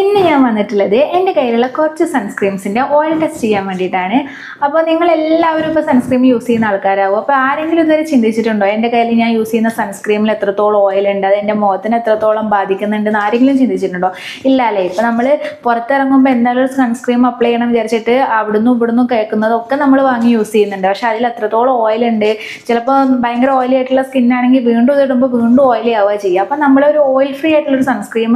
ഇന്ന് ഞാൻ വന്നിട്ടുള്ളത് എന്റെ കയ്യിലുള്ള കുറച്ച് സൺസ്ക്രീംസിന്റെ ഓയിൽ ടെസ്റ്റ് ചെയ്യാൻ വേണ്ടിയിട്ടാണ്. അപ്പോൾ നിങ്ങൾ എല്ലാവരും ഇപ്പോൾ സൺസ്ക്രീം യൂസ് ചെയ്യുന്ന ആൾക്കാരാവും അപ്പോൾ ആരെങ്കിലും ഇതുവരെ ചിന്തിച്ചിട്ടുണ്ടോ? എന്റെ കയ്യിൽ ഞാൻ യൂസ് ചെയ്യുന്ന സൺസ്ക്രീമിൽ എത്രത്തോളം ഓയിൽ ഉണ്ട്? അത് എന്റെ മുഖത്തിന് എത്രത്തോളം ബാധിക്കുന്നുണ്ടെന്ന് ആരെങ്കിലും ചിന്തിച്ചിട്ടുണ്ടോ? ഇല്ല അല്ലേ? ഇപ്പോൾ നമ്മൾ പുറത്തിറങ്ങുമ്പോൾ എന്തായാലും ഒരു സൺസ്ക്രീം അപ്ലൈ ചെയ്യണം വിചാരിച്ചിട്ട് അവിടുന്ന് ഇവിടുന്ന് കേൾക്കുന്നതൊക്കെ നമ്മൾ വാങ്ങി യൂസ് ചെയ്യുന്നുണ്ട്. പക്ഷേ അതിൽ എത്രത്തോളം ഓയിൽ ഉണ്ട്? ചിലപ്പോൾ ഭയങ്കര ഓയിലി ആയിട്ടുള്ള സ്കിൻ ആണെങ്കിൽ വീണ്ടും ഇതിടുമ്പോൾ വീണ്ടും ഓയിലി ആവുക ചെയ്യുക. അപ്പോൾ നമ്മളൊരു ഓയിൽ ഫ്രീ ആയിട്ടുള്ളൊരു സൺസ്ക്രീം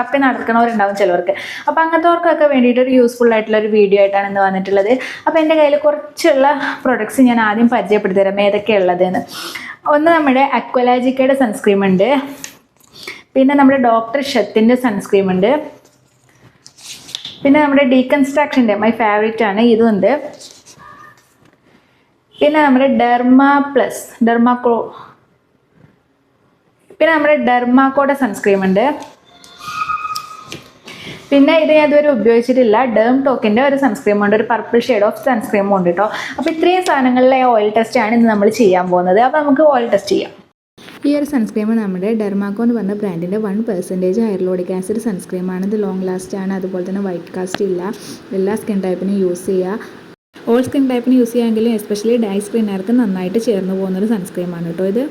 തപ്പി നടക്കണവരുണ്ടാവും. ചിലവർക്ക്. അപ്പോൾ അങ്ങനത്തെവർക്കൊക്കെ വേണ്ടിയിട്ട് ഒരു യൂസ്ഫുൾ ആയിട്ടുള്ള ഒരു വീഡിയോ ആയിട്ടാണ് ഇന്ന് വന്നിട്ടുള്ളത്. അപ്പോൾ എന്റെ കയ്യിൽ കുറച്ചുള്ള പ്രൊഡക്ട്സ് ഞാൻ ആദ്യം പരിചയപ്പെടുത്തി തരാം ഏതൊക്കെയാണ് ഉള്ളതെന്ന്. ഒന്ന് നമ്മുടെ അക്വലാജിക്കയുടെ സൺസ്ക്രീം ഉണ്ട്. പിന്നെ നമ്മുടെ ഡോക്ടർ ഷത്തിന്റെ സൺസ്ക്രീം ഉണ്ട്. പിന്നെ നമ്മുടെ ഡീകൺസ്ട്രക്ഷന്റെ മൈ ഫേവറേറ്റ് ആണ്. ഇതും ഉണ്ട്. പിന്നെ നമ്മുടെ ഡെർമ പ്ലസ് ഡെർമാക്രോ പിന്നെ നമ്മുടെ ഡെർമാക്കോടെ സൺസ്ക്രീം ഉണ്ട്. പിന്നെ ഇത് ഞാൻ ഇതുവരെ ഉപയോഗിച്ചിട്ടില്ല. ഡേം ടോക്കിന്റെ ഒരു സൺസ്ക്രീം ഉണ്ട്. ഒരു പർപ്പിൾ ഷെയ്ഡ് ഓഫ് സൺസ്ക്രീം ഉണ്ട് കേട്ടോ അപ്പോൾ ഇത്രയും സാധനങ്ങളിലെ ഓയിൽ ടെസ്റ്റ് ആണ് ഇന്ന് നമ്മൾ ചെയ്യാൻ പോകുന്നത്. അപ്പോൾ നമുക്ക് ഓയിൽ ടെസ്റ്റ് ചെയ്യാം. ഈ ഒരു സൺസ്ക്രീം നമ്മുടെ ഡെർമാക്കോ എന്ന് പറഞ്ഞ ബ്രാൻഡിന്റെ വൺ പെർസെന്റേജ് ഹൈറലോഡിക് ആസിഡ് സൺസ്ക്രീമാണ് ഇത് ലോങ് ലാസ്റ്റ് ആണ്. അതുപോലെ തന്നെ വൈറ്റ് കാസ്റ്റ് ഇല്ല. എല്ലാ സ്കിൻ ടൈപ്പിനും യൂസ് ചെയ്യുക ഓൾ സ്കിൻ ടൈപ്പിന് യൂസ് ചെയ്യാമെങ്കിലും എസ്പെഷ്യലി ഡൈ സ്കിന്നുകാർക്ക് നന്നായിട്ട് ചേർന്ന് പോകുന്നൊരു സൺസ്ക്രീമാണ് കേട്ടോ ഇത്.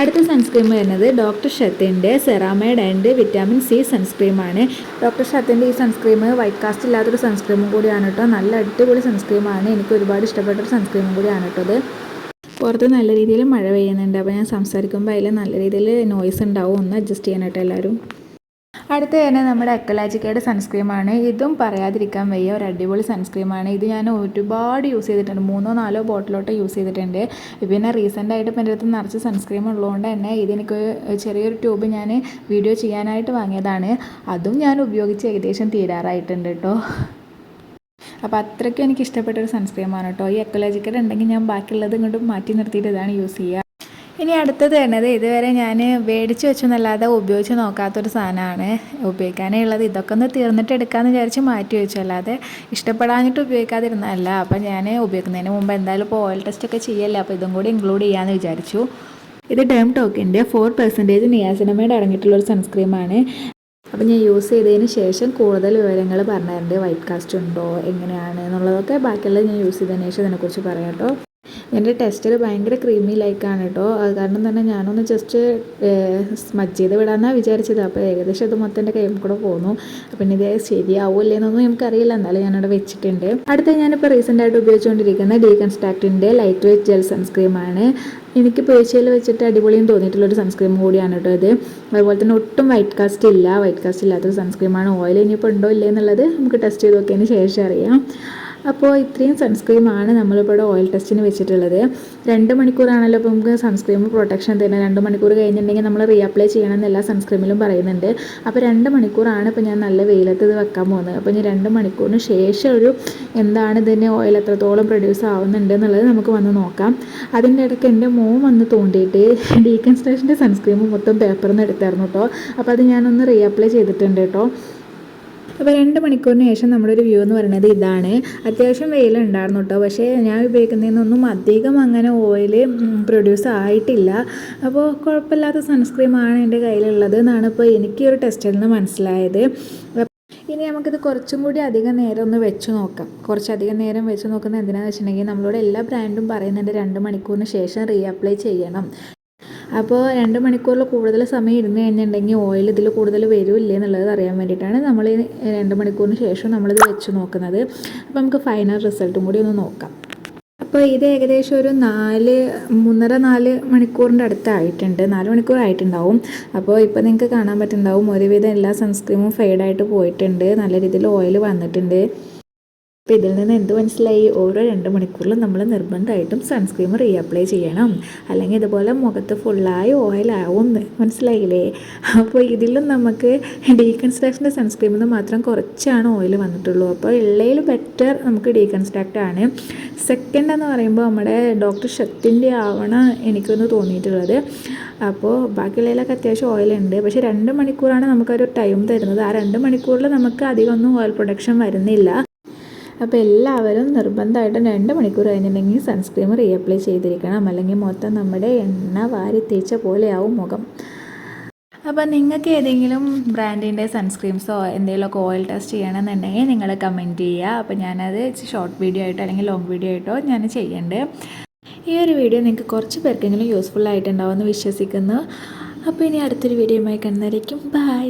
അടുത്ത സൺസ്ക്രീം വരുന്നത് ഡോക്ടർ ഷത്തിന്റെ സെറാമൈഡ് ആൻഡ് വിറ്റാമിൻ സി സൺസ്ക്രീമാണ് ഡോക്ടർ ഷത്തിന്റെ ഈ സൺസ്ക്രീം വൈറ്റ് കാസ്റ്റ് ഇല്ലാത്തൊരു സൺസ്ക്രീമും കൂടിയാണ് കേട്ടോ നല്ല അടിപൊളി സൺസ്ക്രീമാണ് എനിക്ക് ഒരുപാട് ഇഷ്ടപ്പെട്ട ഒരു സൺസ്ക്രീമും കൂടിയാണ് കേട്ടോ പുറത്ത് നല്ല രീതിയിൽ മഴ പെയ്യുന്നുണ്ട്. അപ്പോൾ ഞാൻ സംസാരിക്കുമ്പോൾ അതിൽ നല്ല രീതിയിൽ നോയ്സ് ഉണ്ടാവും. ഒന്ന് അഡ്ജസ്റ്റ് ചെയ്യാനായിട്ട് എല്ലാവരും അടുത്ത തന്നെ നമ്മുടെ അക്കലാജിക്കയുടെ സൺസ്ക്രീമാണ്. ഇതും പറയാതിരിക്കാൻ വയ്യ. ഒരു അടിപൊളി സൺസ്ക്രീമാണ്. ഇത് ഞാൻ ഒരുപാട് യൂസ് ചെയ്തിട്ടുണ്ട്. മൂന്നോ നാലോ ബോട്ടിലോട്ട് യൂസ് ചെയ്തിട്ടുണ്ട്. പിന്നെ റീസെന്റ് ആയിട്ട് എന്റെ അടുത്ത് നിറച്ച് സൺസ്ക്രീം ഉള്ളതുകൊണ്ട് തന്നെ ഇതെനിക്ക് ചെറിയൊരു ട്യൂബ് ഞാൻ വീഡിയോ ചെയ്യാനായിട്ട് വാങ്ങിയതാണ്. അതും ഞാൻ ഉപയോഗിച്ച് ഏകദേശം തീരാറായിട്ടുണ്ട് കേട്ടോ. അപ്പോൾ അത്രയ്ക്കും എനിക്ക് ഇഷ്ടപ്പെട്ട ഒരു സൺസ്ക്രീമാണ് കേട്ടോ. ഈ എക്കോളജിക്കൽ ഉണ്ടെങ്കിൽ ഞാൻ ബാക്കിയുള്ളത് ഇങ്ങോട്ട് മാറ്റി നിർത്തിയിട്ട് ഇതാണ് യൂസ് ചെയ്യുക. ഇനി അടുത്തത് വരുന്നത് ഇതുവരെ ഞാൻ മേടിച്ച് വെച്ചെന്നല്ലാതെ ഉപയോഗിച്ച് നോക്കാത്തൊരു സാധനമാണ് ഉപയോഗിക്കാനേ ഉള്ളത്. ഇതൊക്കെ ഒന്ന് തീർന്നിട്ട് എടുക്കാമെന്ന് വിചാരിച്ച് മാറ്റി വെച്ചു. അല്ലാതെ ഇഷ്ടപ്പെടാഞ്ഞിട്ട് ഉപയോഗിക്കാതിരുന്നതല്ല. അപ്പം ഞാൻ ഉപയോഗിക്കുന്നതിന് മുമ്പ് എന്തായാലും ഇപ്പോൾ ഓയിൽ ടെസ്റ്റൊക്കെ ചെയ്യല്ലേ? അപ്പോൾ ഇതും കൂടി ഇൻക്ലൂഡ് ചെയ്യാമെന്ന് വിചാരിച്ചു. ഇത് ടേം ടോക്കിന്റെ ഫോർ പെർസെന്റേജ് നിയാസിനമൈഡ് അടങ്ങിയിട്ടുള്ള ഒരു സൺസ്ക്രീമാണ് അപ്പം ഞാൻ യൂസ് ചെയ്തതിന് ശേഷം കൂടുതൽ വിവരങ്ങൾ പറഞ്ഞിട്ടുണ്ട്. വൈറ്റ് കാസ്റ്റ് ഉണ്ടോ? എങ്ങനെയാണ് എന്നുള്ളതൊക്കെ ബാക്കിയുള്ളത് ഞാൻ യൂസ് ചെയ്തതിന് ശേഷം ഇതിനെക്കുറിച്ച് പറയാം കേട്ടോ. എന്റെ ടെസ്റ്റിൽ ഭയങ്കര ക്രീമി ലൈക്കാണ് കേട്ടോ അത് കാരണം തന്നെ ഞാനൊന്ന് ജസ്റ്റ് സ്മജ് ചെയ്ത് വിടാമെന്നാണ് വിചാരിച്ചത്. അപ്പോൾ ഏകദേശം അത് മൊത്തം എന്റെ കയ്യിൽ കൂടെ പോന്നു. പിന്നെ ഇത് ശരിയാവില്ലേ എന്നൊന്നും നമുക്കറിയില്ല എന്നാലും ഞാനവിടെ വെച്ചിട്ടുണ്ട്. അടുത്ത ഞാനിപ്പോൾ റീസെന്റ് ആയിട്ട് ഉപയോഗിച്ചുകൊണ്ടിരിക്കുന്ന ഡീകൺസ്ട്രാക്റ്റിന്റെ ലൈറ്റ് വെയിറ്റ് ജെൽ സൺസ്ക്രീമാണ് എനിക്ക് പേഴ്ചയിൽ വെച്ചിട്ട് അടിപൊളിയും തോന്നിയിട്ടുള്ളൊരു സൺസ്ക്രീം കൂടിയാണ് കേട്ടോ ഇത്. അതുപോലെ തന്നെ ഒട്ടും വൈറ്റ് കാസ്റ്റ് ഇല്ല. വൈറ്റ് കാസ്റ്റ് ഇല്ലാത്തൊരു സൺസ്ക്രീമാണ് ഓയിൽ ഇനിയിപ്പോൾ ഉണ്ടോ ഇല്ലേ എന്നുള്ളത് നമുക്ക് ടെസ്റ്റ് ചെയ്ത് നോക്കിയതിന് ശേഷം അറിയാം. അപ്പോൾ ഇത്രയും സൺസ്ക്രീമാണ് നമ്മളിവിടെ ഓയിൽ ടെസ്റ്റിന് വെച്ചിട്ടുള്ളത്. രണ്ട് മണിക്കൂറാണല്ലോ ഇപ്പോൾ നമുക്ക് സൺസ്ക്രീം പ്രൊട്ടക്ഷൻ തരുന്നത്. രണ്ട് മണിക്കൂർ കഴിഞ്ഞിട്ടുണ്ടെങ്കിൽ നമ്മൾ റീഅപ്ലൈ ചെയ്യണം എന്ന് എല്ലാ സൺസ്ക്രീമിലും പറയുന്നുണ്ട്. അപ്പോൾ രണ്ട് മണിക്കൂറാണ് ഇപ്പോൾ ഞാൻ നല്ല വെയിലത്ത് ഇത് വെക്കാൻ പോകുന്നത്. അപ്പോൾ ഇനി രണ്ട് മണിക്കൂറിന് ശേഷം ഒരു എന്താണ് ഇതിന്റെ ഓയിൽ എത്രത്തോളം പ്രൊഡ്യൂസ് ആവുന്നുണ്ട് എന്നുള്ളത് നമുക്ക് വന്ന് നോക്കാം. അതിന്റെ ഇടയ്ക്ക് എന്റെ മോൻ വന്ന് തോണ്ടിയിട്ട് ഡീകൺസ്ട്രക്ഷന്റെ സൺസ്ക്രീം മൊത്തം പേപ്പറിൽ നിന്ന് എടുത്തായിരുന്നു കേട്ടോ അപ്പോൾ അത് ഞാനൊന്ന് റീഅപ്ലൈ ചെയ്തിട്ടുണ്ട് കേട്ടോ അപ്പോൾ രണ്ട് മണിക്കൂറിന് ശേഷം നമ്മുടെ ഒരു വ്യൂ എന്ന് പറയുന്നത് ഇതാണ്. അത്യാവശ്യം വെയിലുണ്ടായിരുന്നു കേട്ടോ പക്ഷേ ഞാൻ ഉപയോഗിക്കുന്നതിനൊന്നും അധികം അങ്ങനെ ഓയിൽ പ്രൊഡ്യൂസ് ആയിട്ടില്ല. അപ്പോൾ കുഴപ്പമില്ലാത്ത സൺസ്ക്രീമാണ് എന്റെ കയ്യിലുള്ളത് എന്നാണ് ഇപ്പോൾ എനിക്ക് ഒരു ടെസ്റ്റിൽ നിന്ന് മനസ്സിലായത്. ഇനി നമുക്കിത് കുറച്ചും കൂടി അധികം നേരം ഒന്ന് വെച്ച് നോക്കാം. കുറച്ചധികം നേരം വെച്ച് നോക്കുന്നത് എന്തിനാണെന്ന് വെച്ചിട്ടുണ്ടെങ്കിൽ നമ്മളോട് എല്ലാ ബ്രാൻഡും പറയുന്നുണ്ട്. രണ്ട് മണിക്കൂറിന് ശേഷം റീഅപ്ലൈ ചെയ്യണം. അപ്പോൾ രണ്ട് മണിക്കൂറിൽ കൂടുതൽ സമയം ഇരുന്ന് കഴിഞ്ഞിട്ടുണ്ടെങ്കിൽ ഓയിൽ ഇതിൽ കൂടുതൽ വരുമില്ലേ എന്നുള്ളത് അറിയാൻ വേണ്ടിയിട്ടാണ് നമ്മൾ രണ്ട് മണിക്കൂറിന് ശേഷം നമ്മളിത് വെച്ച് നോക്കുന്നത്. അപ്പോൾ നമുക്ക് ഫൈനൽ റിസൾട്ടും കൂടി ഒന്ന് നോക്കാം. അപ്പോൾ ഇത് ഏകദേശം ഒരു നാല് മൂന്നര നാല് മണിക്കൂറിന്റെ അടുത്തായിട്ടുണ്ട്. നാല് മണിക്കൂർ ആയിട്ടുണ്ടാവും. അപ്പോൾ ഇപ്പോൾ നിങ്ങൾക്ക് കാണാൻ പറ്റുന്നുണ്ടാവും ഒരുവിധം എല്ലാ സൺസ്ക്രീമും ഫെയ്ഡായിട്ട് പോയിട്ടുണ്ട്. നല്ല രീതിയിൽ ഓയിൽ വന്നിട്ടുണ്ട്. അപ്പോൾ ഇതിൽ നിന്ന് എന്ത് മനസ്സിലായി? ഓരോ രണ്ട് മണിക്കൂറിലും നമ്മൾ നിർബന്ധമായിട്ടും സൺസ്ക്രീം റീഅപ്ലൈ ചെയ്യണം. അല്ലെങ്കിൽ ഇതുപോലെ മുഖത്ത് ഫുള്ളായി ഓയിലാവും മനസ്സിലായില്ലേ? അപ്പോൾ ഇതിലും നമുക്ക് ഡീകൺസ്ട്രക്ഷന്റെ സൺസ്ക്രീമിൽ നിന്ന് മാത്രം കുറച്ചാണ് ഓയിൽ വന്നിട്ടുള്ളൂ. അപ്പോൾ ഉള്ളതിൽ ബെറ്റർ നമുക്ക് ഡീകൺസ്ട്രക്റ്റ് ആണ്. സെക്കൻഡ് എന്ന് പറയുമ്പോൾ നമ്മുടെ ഡോക്ടർ ഷത്തിന്റെ ആവണം എനിക്കൊന്ന് തോന്നിയിട്ടുള്ളത്. അപ്പോൾ ബാക്കിയുള്ളതിലൊക്കെ അത്യാവശ്യം ഓയിലുണ്ട് പക്ഷേ രണ്ട് മണിക്കൂറാണ് നമുക്കൊരു ടൈം തരുന്നത്. ആ രണ്ട് മണിക്കൂറിൽ നമുക്ക് അധികമൊന്നും ഓയിൽ പ്രൊഡക്ഷൻ വരുന്നില്ല. അപ്പോൾ എല്ലാവരും നിർബന്ധമായിട്ടും രണ്ട് മണിക്കൂർ കഴിഞ്ഞിട്ടുണ്ടെങ്കിൽ സൺസ്ക്രീം റീഅപ്ലൈ ചെയ്തിരിക്കണം. അല്ലെങ്കിൽ മൊത്തം നമ്മുടെ എണ്ണ വാരി തേച്ച പോലെയാവും മുഖം. അപ്പോൾ നിങ്ങൾക്ക് ഏതെങ്കിലും ബ്രാൻഡിന്റെ സൺസ്ക്രീംസോ എന്തെങ്കിലുമൊക്കെ ഓയിൽ ടെസ്റ്റ് ചെയ്യണമെന്നുണ്ടെങ്കിൽ നിങ്ങൾ കമന്റ് ചെയ്യുക. അപ്പോൾ ഞാനത് ഷോർട്ട് വീഡിയോ ആയിട്ടോ അല്ലെങ്കിൽ ലോങ് വീഡിയോ ആയിട്ടോ ഞാൻ ചെയ്യുന്നുണ്ട് ഈ ഒരു വീഡിയോ നിങ്ങൾക്ക് കുറച്ച് പേർക്കെങ്കിലും യൂസ്ഫുൾ ആയിട്ടുണ്ടാവുമെന്ന് വിശ്വസിക്കുന്നു. അപ്പോൾ ഇനി അടുത്തൊരു വീഡിയോയുമായി കണ്ടായിരിക്കും ബൈ.